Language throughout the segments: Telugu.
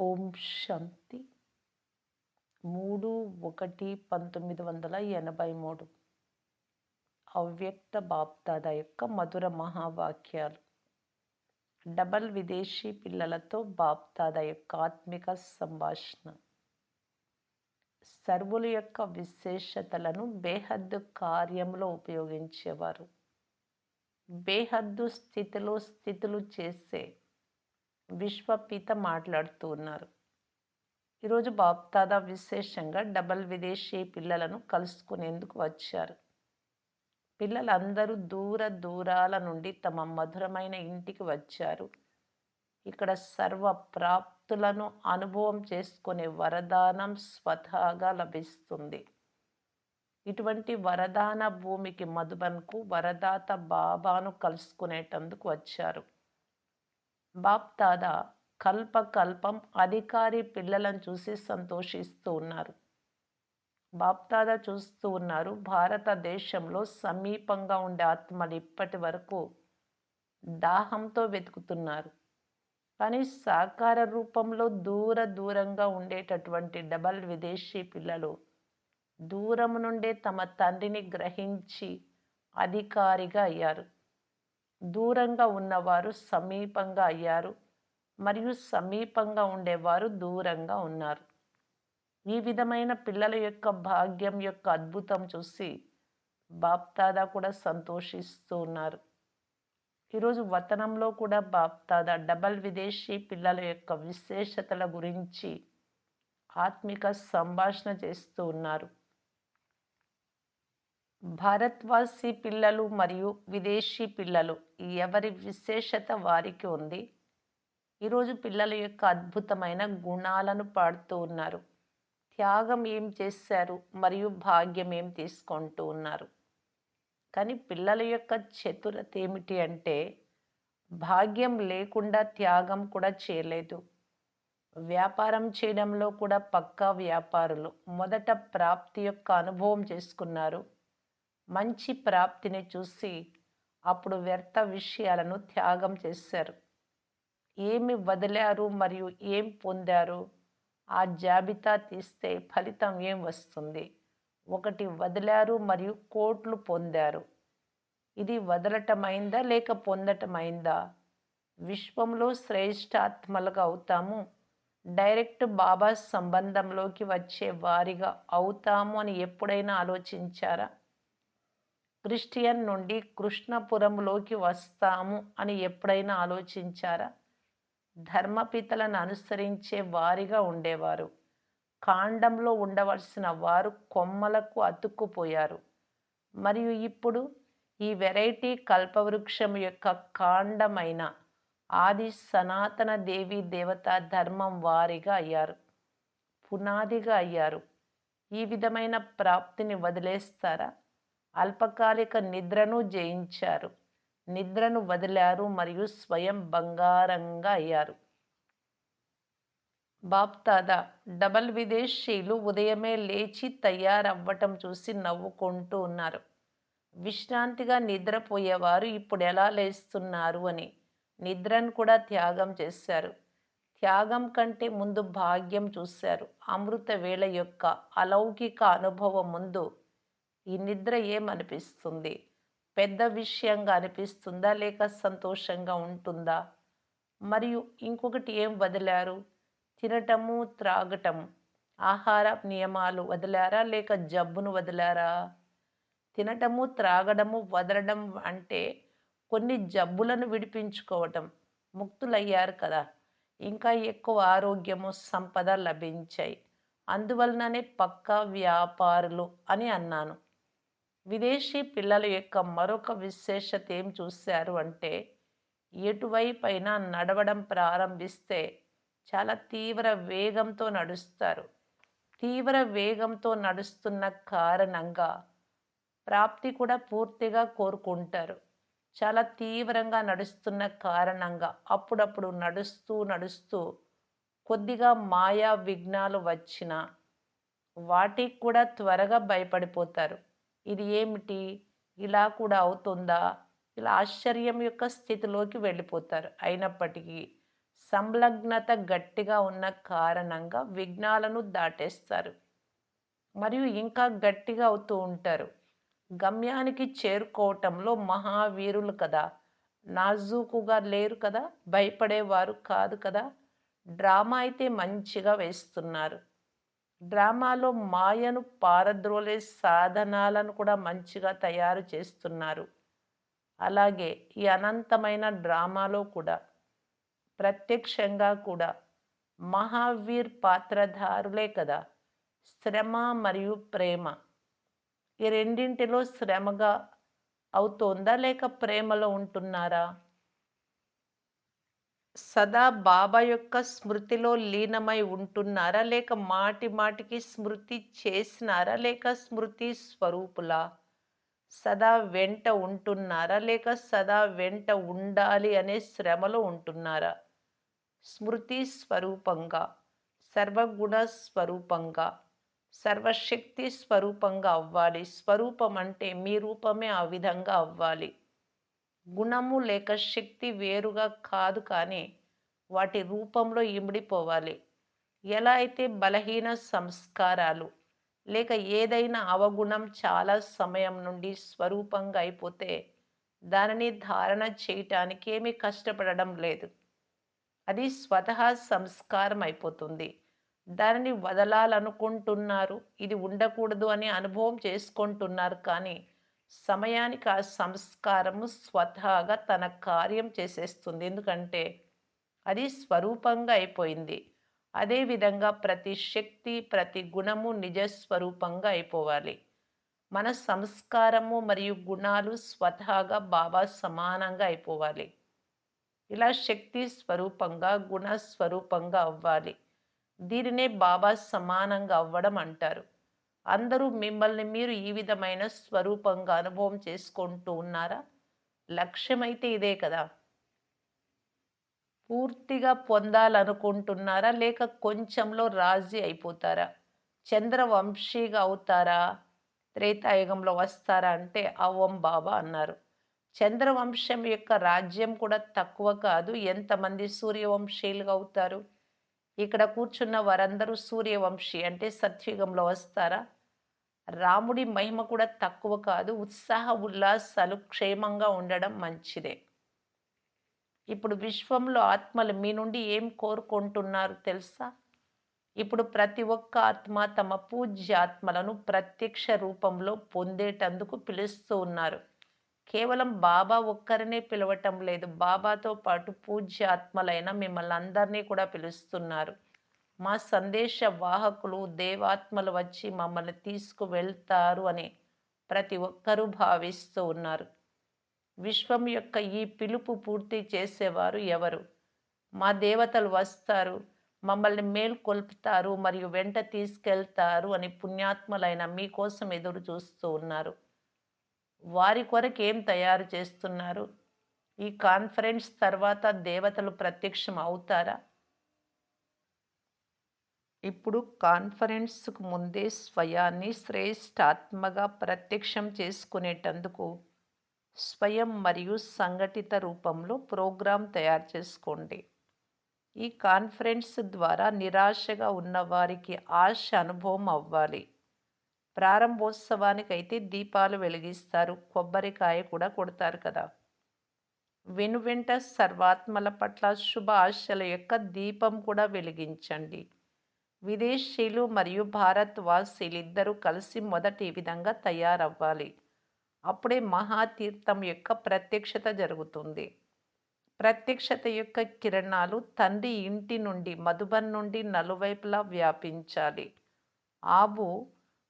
ఓం శాంతి. మూడు ఒకటి పంతొమ్మిది వందల ఎనభై మూడు. అవ్యక్త బాప్దాద యొక్క మధుర మహావాక్యాలు. డబల్ విదేశీ పిల్లలతో బాప్దాద యొక్క ఆత్మిక సంభాషణ. సర్వుల యొక్క విశేషతలను బేహద్దు కార్యంలో ఉపయోగించేవారు. బేహద్దు స్థితిలో స్థితులు చేసే విశ్వపిత మాట్లాడుతూ ఉన్నారు. ఈరోజు బాప్తాదా విశేషంగా డబల్ విదేశీ పిల్లలను కలుసుకునేందుకు వచ్చారు. పిల్లలందరూ దూర దూరాల నుండి తమ మధురమైన ఇంటికి వచ్చారు. ఇక్కడ సర్వ ప్రాప్తులను అనుభవం చేసుకునే వరదానం స్వతహాగా లభిస్తుంది. ఇటువంటి వరదాన భూమికి మధుబన్కు వరదాత బాబాను కలుసుకునేటందుకు వచ్చారు. బాప్దాదా కల్పకల్పం అధికారి పిల్లలను చూసి సంతోషిస్తూ ఉన్నారు. బాప్దాదా చూస్తూ ఉన్నారు. భారతదేశంలో సమీపంగా ఉండే ఆత్మలు ఇప్పటి వరకు దాహంతో వెతుకుతున్నారు. కానీ సాకార రూపంలో దూర దూరంగా ఉండేటటువంటి డబల్ విదేశీ పిల్లలు దూరం నుండే తమ తండ్రిని గ్రహించి అధికారిగా అయ్యారు. దూరంగా ఉన్నవారు సమీపంగా అయ్యారు. మరియు సమీపంగా ఉండేవారు దూరంగా ఉన్నారు. ఈ విధమైన పిల్లల యొక్క భాగ్యం యొక్క అద్భుతం చూసి బాప్తాదా కూడా సంతోషిస్తూ ఉన్నారు. ఈరోజు వతనంలో కూడా బాప్తాదా డబల్ విదేశీ పిల్లల యొక్క విశేషతల గురించి ఆత్మిక సంభాషణ చేస్తూ ఉన్నారు. భారత్వాసి పిల్లలు మరియు విదేశీ పిల్లలు ఎవరి విశేషత వారికి ఉంది? ఈరోజు పిల్లల యొక్క అద్భుతమైన గుణాలను పాడుతూ ఉన్నారు. త్యాగం ఏం చేశారు మరియు భాగ్యం ఏం తీసుకుంటూ ఉన్నారు? కానీ పిల్లల యొక్క చతురత ఏమిటి అంటే భాగ్యం లేకుండా త్యాగం కూడా చేయలేదు. వ్యాపారం చేయడంలో కూడా పక్కా వ్యాపారులు మొదట ప్రాప్తి యొక్క అనుభవం చేసుకున్నారు. మంచి ప్రాప్తిని చూసి అప్పుడు వ్యర్థ విషయాలను త్యాగం చేశారు. ఏమి వదిలారు మరియు ఏం పొందారు? ఆ జాబితా తీస్తే ఫలితం ఏం వస్తుంది? ఒకటి వదిలారు మరియు కోట్లు పొందారు. ఇది వదలటమైందా లేక పొందటమైందా? విశ్వంలో శ్రేష్టాత్మలుగా అవుతాము. డైరెక్ట్ బాబా సంబంధంలోకి వచ్చే వారిగా అవుతాము అని ఎప్పుడైనా ఆలోచించారా? క్రిస్టియన్ నుండి కృష్ణపురంలోకి వస్తాము అని ఎప్పుడైనా ఆలోచించారా? ధర్మపితలను అనుసరించే వారిగా ఉండేవారు. కాండంలో ఉండవలసిన వారు కొమ్మలకు అతుక్కుపోయారు. మరియు ఇప్పుడు ఈ వెరైటీ కల్పవృక్షం యొక్క కాండమైన ఆది సనాతన దేవి దేవత ధర్మం వారిగా అయ్యారు. పునాదిగా అయ్యారు. ఈ విధమైన ప్రాప్తిని వదిలేస్తారా? అల్పకాలిక నిద్రను జయించారు. నిద్రను వదిలారు మరియు స్వయం బంగారంగా అయ్యారు. బాప్తాదా డబల్ విదేశీలు ఉదయమే లేచి తయారవ్వటం చూసి నవ్వుకుంటూ ఉన్నారు. విశ్రాంతిగా నిద్రపోయేవారు ఇప్పుడు ఎలా లేస్తున్నారు అని నిద్రను కూడా త్యాగం చేశారు. త్యాగం కంటే ముందు భాగ్యం చూశారు. అమృత వేళ యొక్క అలౌకిక అనుభవం ముందు ఈ నిద్ర ఏమనిపిస్తుంది? పెద్ద విషయంగా అనిపిస్తుందా? లేక సంతోషంగా ఉంటుందా? మరియు ఇంకొకటి ఏం వదిలారు? తినటము త్రాగటము ఆహార నియమాలు వదిలారా? లేక జబ్బును వదిలారా? తినటము త్రాగడము వదలడం అంటే కొన్ని జబ్బులను విడిపించుకోవటం. ముక్తులయ్యారు కదా! ఇంకా ఎక్కువ ఆరోగ్యము సంపద లభించాయి. అందువలననే పక్కా వ్యాపారులు అని అన్నాను. విదేశీ పిల్లల యొక్క మరొక విశేషత ఏం చూశారు అంటే ఎటువైపైనా నడవడం ప్రారంభిస్తే చాలా తీవ్ర వేగంతో నడుస్తారు. తీవ్ర వేగంతో నడుస్తున్న కారణంగా ప్రాప్తి కూడా పూర్తిగా కోరుకుంటారు. చాలా తీవ్రంగా నడుస్తున్న కారణంగా అప్పుడప్పుడు నడుస్తూ నడుస్తూ కొద్దిగా మాయా విఘ్నాలు వచ్చినా వాటికి కూడా త్వరగా భయపడిపోతారు. ఇది ఏమిటి? ఇలా కూడా అవుతుందా? ఇలా ఆశ్చర్యం యొక్క స్థితిలోకి వెళ్ళిపోతారు. అయినప్పటికీ సంలగ్నత గట్టిగా ఉన్న కారణంగా విఘ్నాలను దాటేస్తారు. మరియు ఇంకా గట్టిగా అవుతూ ఉంటారు. గమ్యానికి చేరుకోవటంలో మహావీరులు కదా? నాజూకుగా లేరు కదా? భయపడేవారు కాదు కదా? డ్రామా అయితే మంచిగా వేస్తున్నారు. డ్రామాలో మాయను పారద్రోలే సాధనాలను కూడా మంచిగా తయారు చేస్తున్నారు. అలాగే ఈ అనంతమైన డ్రామాలో కూడా ప్రత్యక్షంగా కూడా మహావీర్ పాత్రధారులే కదా శ్రమ మరియు ప్రేమ. ఈ రెండింటిలో శ్రమగా అవుతోందా లేక ప్రేమలో ఉంటున్నారా? సదా బాబా యొక్క స్మృతిలో లీనమై ఉంటున్నారా? లేక మాటి మాటికి స్మృతి చేసినారా? లేక స్మృతి స్వరూపులా? సదా వెంట ఉంటున్నారా? లేక సదా వెంట ఉండాలి అనే శ్రమలో ఉంటున్నారా? స్మృతి స్వరూపంగా సర్వగుణ స్వరూపంగా సర్వశక్తి స్వరూపంగా అవ్వాలి. స్వరూపం అంటే మీ రూపమే ఆ విధంగా అవ్వాలి. గుణము లేక శక్తి వేరుగా కాదు కానీ వాటి రూపంలో ఇమిడిపోవాలి. ఎలా అయితే బలహీన సంస్కారాలు లేక ఏదైనా అవగుణం చాలా సమయం నుండి స్వరూపంగా అయిపోతే దానిని ధారణ చేయటానికి ఏమీ కష్టపడడం లేదు. అది స్వతహా సంస్కారం అయిపోతుంది. దానిని వదలాలనుకుంటున్నారు ఇది ఉండకూడదు అని అనుభవం చేసుకుంటున్నారు కానీ సమయానికి ఆ సంస్కారము స్వతహాగా తన కార్యం చేసేస్తుంది. ఎందుకంటే అది స్వరూపంగా అయిపోయింది. అదేవిధంగా ప్రతి శక్తి ప్రతి గుణము నిజస్వరూపంగా అయిపోవాలి. మన సంస్కారము మరియు గుణాలు స్వతహాగా బాబా సమానంగా అయిపోవాలి. ఇలా శక్తి స్వరూపంగా గుణ స్వరూపంగా అవ్వాలి. దీనినే బాబా సమానంగా అవ్వడం అంటారు. అందరూ మిమ్మల్ని మీరు ఈ విధమైన స్వరూపంగా అనుభవం చేసుకుంటూ ఉన్నారా? లక్ష్యమైతే ఇదే కదా. పూర్తిగా పొందాలనుకుంటున్నారా? లేక కొంచెంలో రాజీ అయిపోతారా? చంద్రవంశీగా అవుతారా? త్రేతాయుగంలో వస్తారా అంటే అవ్వం బాబా అన్నారు. చంద్రవంశం యొక్క రాజ్యం కూడా తక్కువ కాదు. ఎంతమంది సూర్యవంశీయులుగా అవుతారు? ఇక్కడ కూర్చున్న వారందరూ సూర్యవంశీ అంటే సత్యుగంలో వస్తారా? రాముడి మహిమ కూడా తక్కువ కాదు. ఉత్సాహ ఉల్లాసాలు క్షేమంగా ఉండడం మంచిదే. ఇప్పుడు విశ్వంలో ఆత్మలు మీ నుండి ఏం కోరుకుంటున్నారు తెలుసా? ఇప్పుడు ప్రతి ఒక్క ఆత్మ తమ పూజ్యాత్మలను ప్రత్యక్ష రూపంలో పొందేటందుకు పిలుస్తూ ఉన్నారు. కేవలం బాబా ఒక్కరినే పిలవటం లేదు. బాబాతో పాటు పూజ్య ఆత్మలైన మిమ్మల్ని అందరినీ కూడా పిలుస్తున్నారు. మా సందేశ వాహకులు దేవాత్మలు వచ్చి మమ్మల్ని తీసుకువెళ్తారు అని ప్రతి ఒక్కరూ భావిస్తూ ఉన్నారు. విశ్వం యొక్క ఈ పిలుపు పూర్తి చేసేవారు ఎవరు? మా దేవతలు వస్తారు మమ్మల్ని మేల్కొల్పుతారు మరియు వెంట తీసుకెళ్తారు అని పుణ్యాత్మలైన మీకోసం ఎదురు చూస్తూ ఉన్నారు. వారి కొరకు ఏం తయారు చేస్తున్నారు? ఈ కాన్ఫరెన్స్ తర్వాత దేవతలు ప్రత్యక్షం అవుతారా ఇప్పుడు కాన్ఫరెన్స్కు ముందే స్వయాన్ని శ్రేష్టాత్మగా ప్రత్యక్షం చేసుకునేటందుకు స్వయం మరియు సంఘటిత రూపంలో ప్రోగ్రాం తయారు చేసుకోండి. ఈ కాన్ఫరెన్స్ ద్వారా నిరాశగా ఉన్నవారికి ఆశ అనుభవం అవ్వాలి. ప్రారంభోత్సవానికి అయితే దీపాలు వెలిగిస్తారు కొబ్బరికాయ కూడా కొడతారు కదా. వెనువెంట సర్వాత్మల పట్ల శుభ ఆశల యొక్క దీపం కూడా వెలిగించండి. విదేశీయులు మరియు భారత్ వాసీలు ఇద్దరూ కలిసి మొదటి విధంగా తయారవ్వాలి. అప్పుడే మహాతీర్థం యొక్క ప్రత్యక్షత జరుగుతుంది. ప్రత్యక్షత యొక్క కిరణాలు తండ్రి ఇంటి నుండి మధుబన్ నుండి నలువైపులా వ్యాపించాలి. ఆబు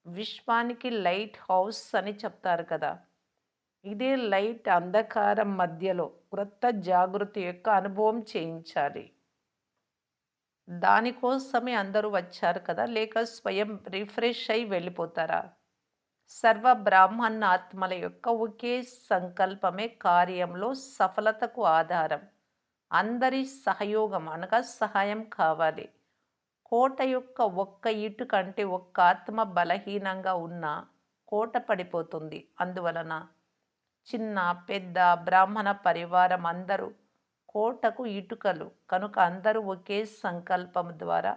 విశ్వానికి లైట్ హౌస్ అని చెప్తారు కదా. ఇదే లైట్ అంధకారం మధ్యలో క్రొత్త జాగృతి యొక్క అనుభవం చేయించాలి. దానికోసమే అందరూ వచ్చారు కదా లేక స్వయం రిఫ్రెష్ అయి వెళ్ళిపోతారా? సర్వ బ్రాహ్మణ ఆత్మల యొక్క ఒకే సంకల్పమే కార్యంలో సఫలతకు ఆధారం. అందరి సహయోగం అనగా సహాయం కావాలి. కోట యొక్క ఒక్క ఇటు కంటే ఒక్క ఆత్మ బలహీనంగా ఉన్న కోట పడిపోతుంది. అందువలన చిన్న పెద్ద బ్రాహ్మణ పరివారం అందరూ కోటకు ఇటుకలు. కనుక అందరూ ఒకే సంకల్పం ద్వారా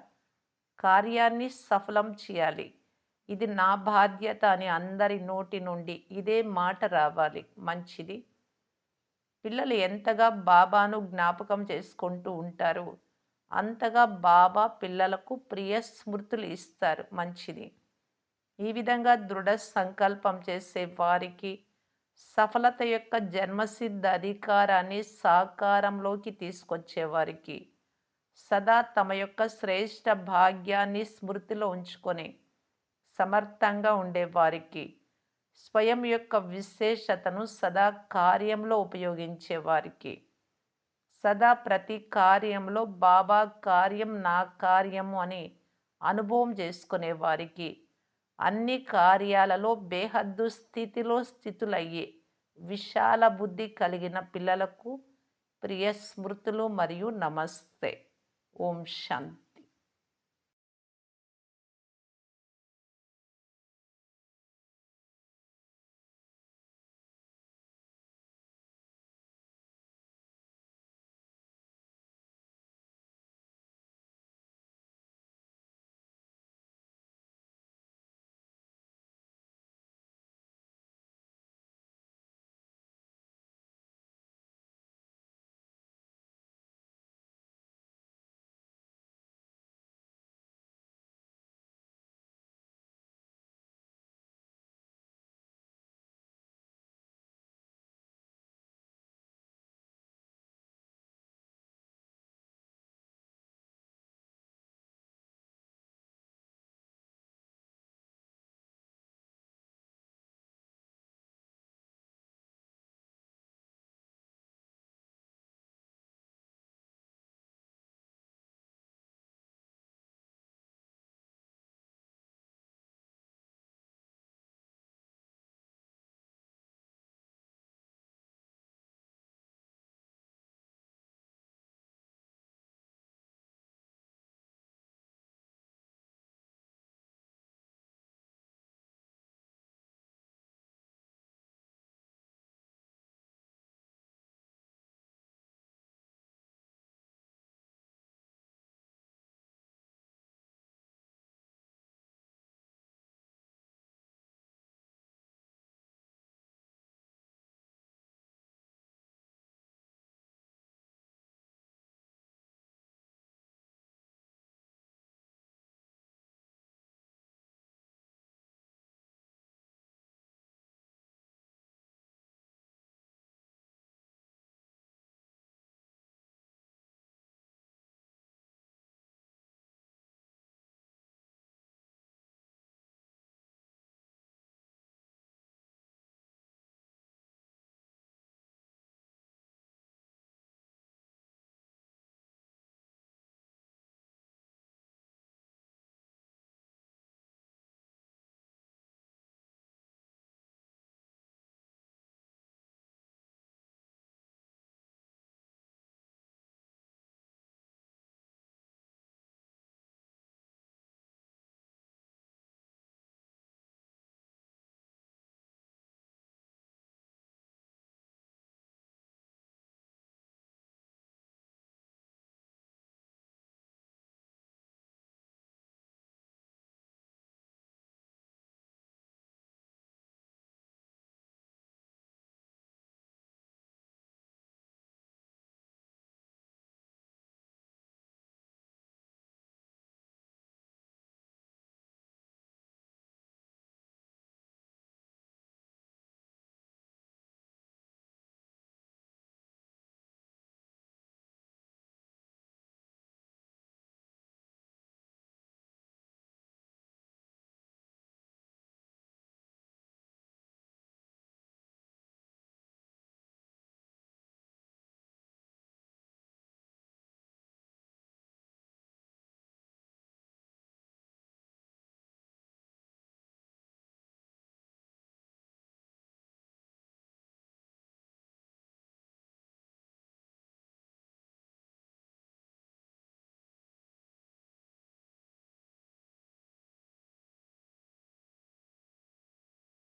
కార్యాన్ని సఫలం చేయాలి. ఇది నా బాధ్యత అని అందరి నోటి నుండి ఇదే మాట రావాలి. మంచిది. పిల్లలు ఎంతగా బాబాను జ్ఞాపకం చేసుకుంటూ ఉంటారు అంతగా బాబా పిల్లలకు ప్రియ స్మృతులు ఇస్తారు. మంచిది. ఈ విధంగా దృఢ సంకల్పం చేసే వారికి సఫలత యొక్క జన్మసిద్ధ అధికారాన్ని సాకారంలోకి తీసుకొచ్చేవారికి. సదా తమ యొక్క శ్రేష్ట భాగ్యాన్ని స్మృతిలో ఉంచుకొని సమర్థంగా ఉండేవారికి. స్వయం యొక్క విశేషతను సదా కార్యంలో ఉపయోగించేవారికి. సదా ప్రతి కార్యంలో బాబా కార్యం నా కార్యము అని అనుభవం చేసుకునే వారికి అన్ని కార్యాలలో బేహద్దు స్థితిలో స్థితులయ్యే విశాల బుద్ధి కలిగిన పిల్లలకు ప్రియ స్మృతులు మరియు నమస్తే. ఓం శాంతి.